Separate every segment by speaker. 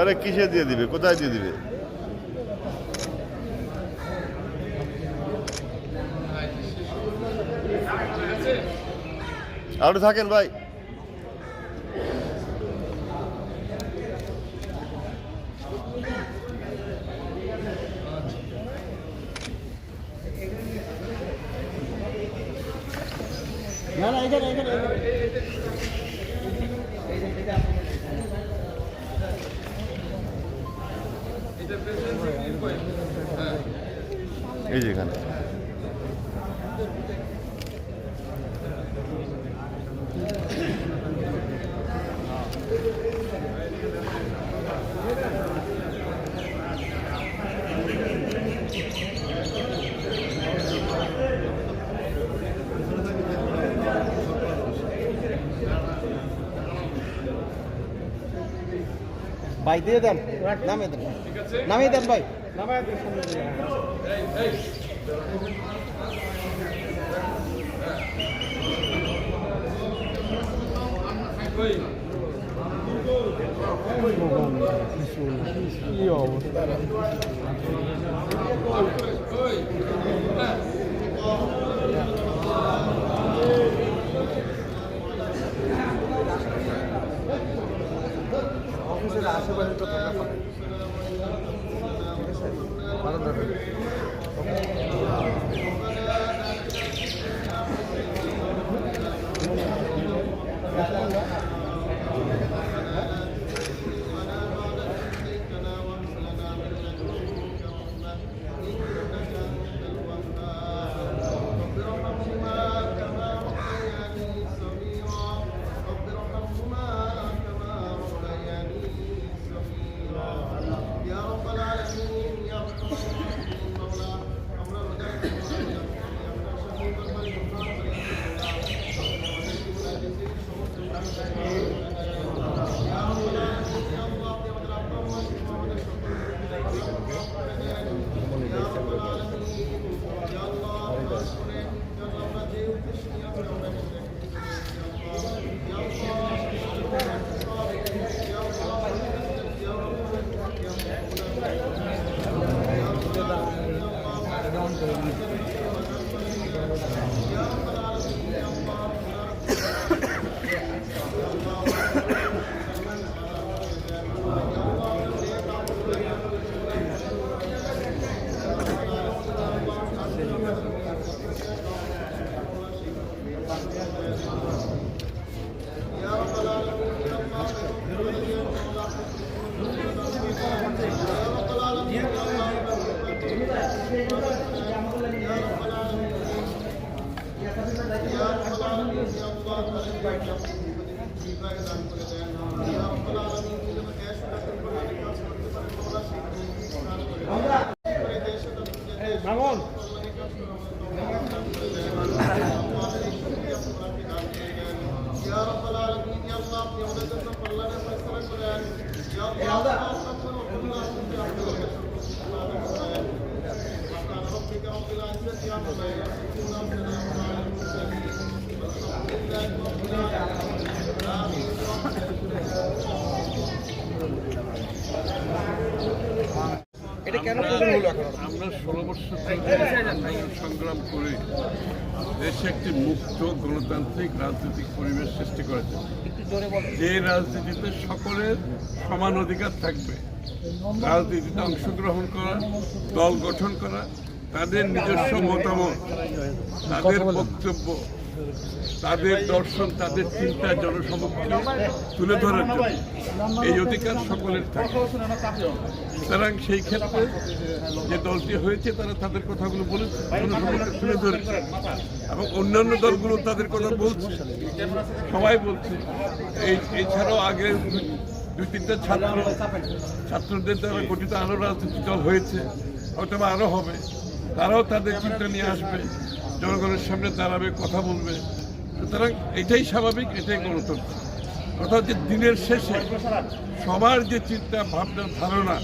Speaker 1: আরে কিসে দিয়ে দিবে? কোথায় দিয়ে দিবে? আরও থাকেন ভাই
Speaker 2: না না এখানে এখানে এখানে।
Speaker 1: এই যে এখানে
Speaker 2: ভাই দিয়ে দেন। নামিয়ে দেন। নামিয়ে দেন ভাই। কি অবস্থা অফিসের আশেপাশে তো থাকা পারে। ভালো থাকবে মামুন এটা কেন প্রয়োজন হলো এখন
Speaker 3: আমরা ষোলো বছর সংগ্রাম করে দেশে একটি মুক্ত গণতান্ত্রিক রাজনৈতিক পরিবেশ সৃষ্টি করেছে। যে রাজনীতিতে সকলের সমান অধিকার থাকবে, রাজনীতিতে অংশগ্রহণ করা, দল গঠন করা, তাদের নিজস্ব মতামত, তাদের বক্তব্য তাদের দর্শন, তাদের চিন্তা, জনসমক্ষে তুলে ধরার জন্য এই অধিকার সকলের থাকে। সুতরাং সেই ক্ষেত্রে যে দলটি হয়েছে, তারা তাদের কথাগুলো বলেছে, জনসমক্ষে তুলে ধরেছে। এবং অন্যান্য দলগুলো তাদের কথা বলছে, সবাই বলছে। এই, এছাড়াও আগে দুই- তিনটা ছাত্র, ছাত্রদের দ্বারা গঠিত আরও রাজনৈতিক দল হয়েছে হয়তো আরও হবে, তারাও তাদের চিন্তা নিয়ে আসবে। জনগণের সামনে দাঁড়াবে কথা বলবে। সুতরাং এটাই স্বাভাবিক এটাই গণতন্ত্র। অর্থাৎ হচ্ছে দিনের শেষে সবার যে চিন্তা ভাবনা ধারণা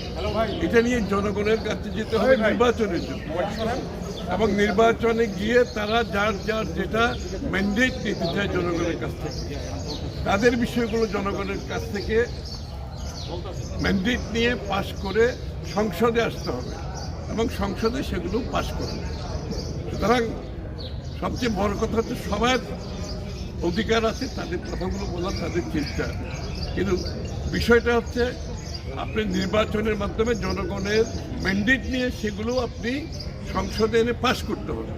Speaker 3: এটা নিয়ে জনগণের কাছে যেতে হবে নির্বাচনের জন্য। এবং নির্বাচনে গিয়ে তারা যার যার যেটা ম্যান্ডেট নিতে চায় জনগণের কাছ থেকে। তাদের বিষয়গুলো জনগণের কাছ থেকে ম্যান্ডেট নিয়ে পাশ করে সংসদে আসতে হবে। এবং সংসদে সেগুলো পাশ করবে। সুতরাং সবচেয়ে বড় কথা হচ্ছে সবার অধিকার আছে, তাদের কথাগুলো বলা, তাদের চিন্তা। কিন্তু বিষয়টা হচ্ছে, আপনি নির্বাচনের মাধ্যমে জনগণের ম্যান্ডেট নিয়ে সেগুলো আপনি সংসদে এনে পাশ করতে হবে।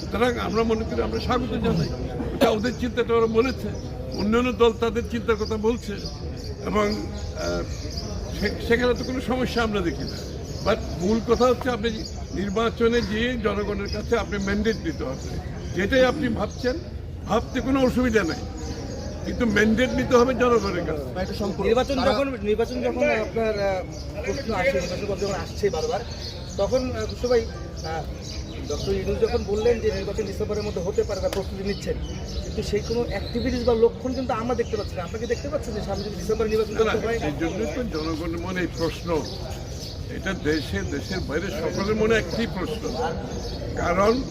Speaker 3: সুতরাং আমরা মনে করি, আমরা স্বাগত জানাই। এটা ওদের চিন্তাটা ওরা বলেছে। অন্যান্য দল তাদের চিন্তার কথা বলছে। এবং সেখানে তো কোনো সমস্যা আমরা দেখি না। বাট মূল কথা হচ্ছে, আপনি নির্বাচনে গিয়ে জনগণের কাছে আপনি ম্যান্ডেট দিতে হবে। যেটাই আপনি ভাবছেন ভাবতে কোনো অসুবিধা নেই। কিন্তু ম্যান্ডেট নিতে হবে জনগণের কাছে।
Speaker 2: নির্বাচন যখন নির্বাচন যখন আপনার প্রশ্ন আসে নির্বাচন যখন আসছে বারবার তখন ভাই ডক্টর ইনুস যখন বললেন যে নির্বাচন ডিসেম্বরের মধ্যে হতে পারে বা প্রস্তুতি নিচ্ছেন কিন্তু সেই কোনো অ্যাক্টিভিটিস বা লক্ষণ কিন্তু আমরা দেখতে পাচ্ছি না। আপনাকে দেখতে পাচ্ছেন যে সামনে যদি ডিসেম্বরে নির্বাচন
Speaker 3: না,
Speaker 2: হয়?
Speaker 3: এই জন্যই তো জনগণের মনে প্রশ্ন এটা দেশে, দেশের বাইরে সকলের মনে একটি প্রশ্ন। কারণ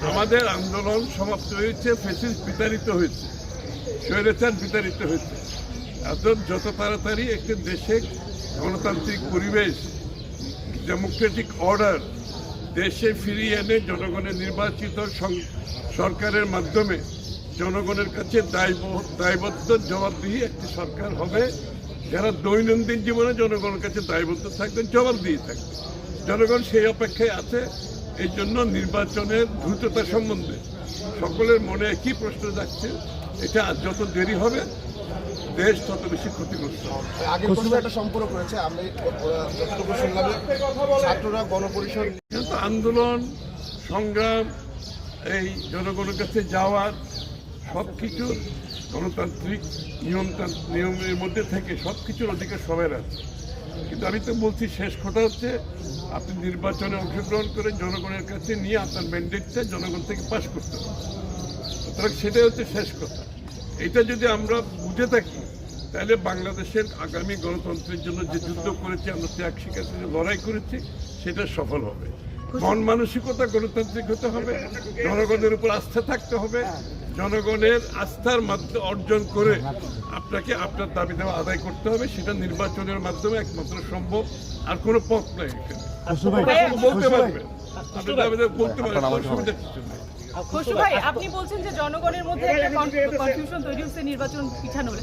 Speaker 3: আমাদের আন্দোলন সমাপ্ত হয়েছে, ফেসিস বিতাড়িত হয়েছে, স্বৈরাচার বিতাড়িত হয়েছে। এত যত তাড়াতাড়ি একটি দেশে গণতান্ত্রিক পরিবেশ ডেমোক্রেটিক অর্ডার দেশে ফিরিয়ে এনে জনগণের নির্বাচিত সরকারের মাধ্যমে জনগণের কাছে দায়ব- দায়বদ্ধ, জবাবদিহি একটি সরকার হবে যারা দৈনন্দিন জীবনে জনগণের কাছে দায়বদ্ধ থাকবেন জবাবদিহি থাকবে জনগণ সেই অপেক্ষায় আছে এই জন্য নির্বাচনের দ্রুততা সম্বন্ধে। সকলের মনে একই প্রশ্ন যাচ্ছে এটা যত দেরি হবে দেশ তত বেশি ক্ষতিগ্রস্ত হবে।
Speaker 4: একটা সম্পর্ক আমি যতটুকু শুনলাম ছাত্ররা গণপরিষদ
Speaker 3: আন্দোলন সংগ্রাম এই জনগণের কাছে যাওয়ার সব কিছু গণতান্ত্রিক নিয়মতান্ত্রিক নিয়মের মধ্যে থেকে সব কিছুর অধিকার সবার আছে। কিন্তু আমি তো বলছি, শেষ কথা হচ্ছে আপনি নির্বাচনে অংশগ্রহণ করে জনগণের কাছে নিয়ে আপনার ম্যান্ডেটটা জনগণ থেকে পাশ করতে হবে। সুতরাং সেটাই হচ্ছে শেষ কথা। এটা যদি আমরা বুঝে থাকি, তাহলে বাংলাদেশের আগামী গণতন্ত্রের জন্য যে যুদ্ধ করেছি, আমরা ত্যাগ স্বীকার লড়াই করেছি, সেটা সফল হবে। মন মানসিকতা গণতান্ত্রিক হতে হবে জনগণের উপর আস্থা থাকতে হবে জনগণের আস্থার মাধ্যমে অর্জন করে আপনাকে আপনার দাবি দেওয়া আদায় করতে হবে সেটা নির্বাচনের মাধ্যমে একমাত্র সম্ভব আর কোনো পথ নাই বলতে পারবেন আপনি দাবি বলতে পারবেন অসুবিধা কিছু নেই।
Speaker 5: খসরু ভাই আপনি বলছেন যে জনগণের মধ্যে একটা কনফিউশন তৈরি হচ্ছে নির্বাচন পিছানোর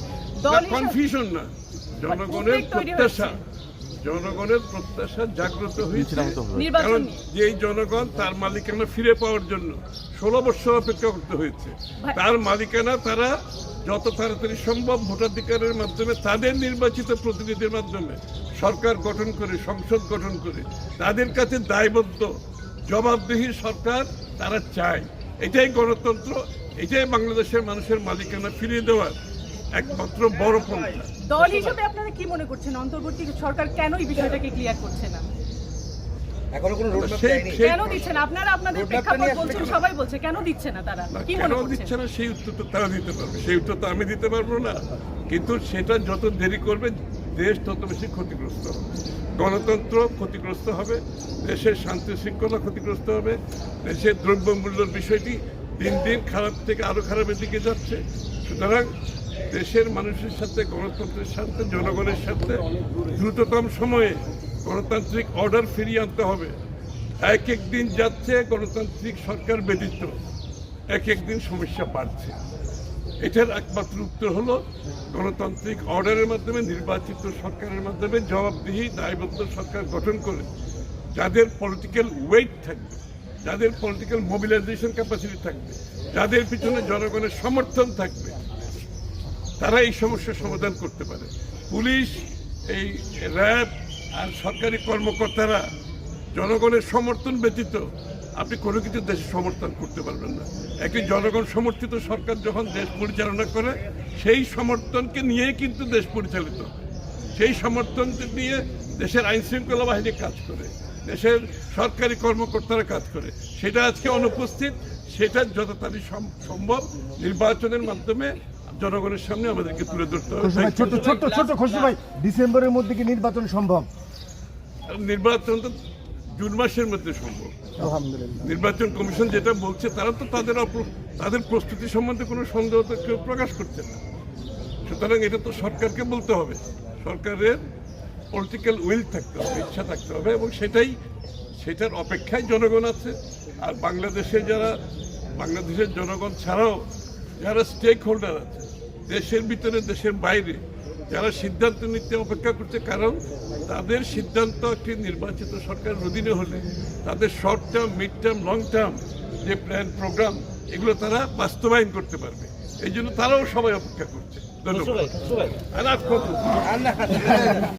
Speaker 5: দল
Speaker 3: কনফিউশন না জনগণের প্রত্যাশা। জনগণের প্রত্যাশা জাগ্রত হয়েছে। কারণ জনগণ তার মালিকানা ফিরে পাওয়ার জন্য ষোলো বছর অপেক্ষা করতে হয়েছে। তার মালিকানা তারা যত তাড়াতাড়ি সম্ভব ভোটাধিকারের মাধ্যমে তাদের নির্বাচিত প্রতিনিধির মাধ্যমে সরকার গঠন করে সংসদ গঠন করে তাদের কাছে দায়বদ্ধ জবাবদিহি সরকার তারা চায়। এটাই গণতন্ত্র এটাই বাংলাদেশের মানুষের মালিকানা ফিরিয়ে দেওয়ার একমাত্র বড় পন্থা
Speaker 5: দল হিসেবে আপনারা কি মনে করছেন? অন্তর্বর্তী সরকার কেন এই বিষয়টাকে ক্লিয়ার করছে না?
Speaker 2: এখনও কোনো রোডম্যাপ
Speaker 3: সেই-
Speaker 2: দেয়নি।
Speaker 3: সেই-
Speaker 5: কেন দিচ্ছে আপনারা আপনাদের প্রেক্ষাপট বলছেন সবাই বলছে কেন দিচ্ছে না তারা? কি
Speaker 3: কেন
Speaker 5: মনে
Speaker 3: দিচ্ছে না সেই উত্তর তারা দিতে পারবে। সেই উত্তর তো আমি দিতে পারব না। কিন্তু সেটা যত দেরি করবে দেশ তত বেশি ক্ষতিগ্রস্ত হবে। গণতন্ত্র ক্ষতিগ্রস্ত হবে দেশের শান্তি শৃঙ্খলা ক্ষতিগ্রস্ত হবে দেশের দ্রব্যমূল্যের বিষয়টি দিন দিন খারাপ থেকে আরও খারাপের দিকে যাচ্ছে। সুতরাং দেশের মানুষের সাথে, গণতন্ত্রের সাথে, জনগণের সাথে দ্রুততম সময়ে গণতান্ত্রিক অর্ডার ফিরিয়ে আনতে হবে। এক এক দিন যাচ্ছে, গণতান্ত্রিক সরকার ব্যতীত এক এক দিন সমস্যা বাড়ছে। এটার একমাত্র উত্তর হলো, গণতান্ত্রিক অর্ডারের মাধ্যমে, নির্বাচিত সরকারের মাধ্যমে জবাবদিহি, দায়বদ্ধ সরকার গঠন করে যাদের পলিটিক্যাল ওয়েট থাকবে, যাদের পলিটিক্যাল মোবিলাইজেশন ক্যাপাসিটি থাকবে, যাদের পিছনে জনগণের সমর্থন থাকবে তারা এই সমস্যার সমাধান করতে পারে। পুলিশ, এই র্যাব আর সরকারি কর্মকর্তারা জনগণের সমর্থন ব্যতীত আপনি কোনো কিছু দেশে সমর্থন করতে পারবেন না। একটি জনগণ সমর্থিত সরকার যখন দেশ পরিচালনা করে, সেই সমর্থনকে নিয়েই কিন্তু দেশ পরিচালিত সেই সমর্থন নিয়ে দেশের আইন শৃঙ্খলা বাহিনী কাজ করে, দেশের সরকারি কর্মকর্তারা কাজ করে। সেটা আজকে অনুপস্থিত, সেটা যত তাড়াতাড়ি সম্ভব নির্বাচনের মাধ্যমে জনগণের সামনে আমাদেরকে তুলে ধরতে হবে।
Speaker 6: ছোট্ট ছোট্ট ছোট্ট খসরু ভাই ডিসেম্বরের মধ্যে কি নির্বাচন সম্ভব?
Speaker 3: নির্বাচন তো জুন মাসের মধ্যে সম্ভব।
Speaker 6: আলহামদুলিল্লাহ।
Speaker 3: নির্বাচন কমিশন যেটা বলছে তারা তো তাদের তাদের প্রস্তুতি সম্বন্ধে কোনো সন্দেহ তো কেউ প্রকাশ করছে না। সুতরাং এটা তো সরকারকে বলতে হবে। সরকারের পলিটিক্যাল উইল থাকতে হবে ইচ্ছা থাকতে হবে এবং সেটাই সেটার অপেক্ষায় জনগণ আছে। আর বাংলাদেশে যারা বাংলাদেশের জনগণ ছাড়াও যারা স্টেক হোল্ডার আছে দেশের ভিতরে দেশের বাইরে যারা সিদ্ধান্ত নিতে অপেক্ষা করছে কারণ তাদের সিদ্ধান্ত একটি নির্বাচিত সরকারের অধীনে হলে তাদের short term mid term long term যে প্ল্যান প্রোগ্রাম এগুলো তারা বাস্তবায়ন করতে পারবে। এই জন্য তারাও সবাই অপেক্ষা করছে। ধন্যবাদ।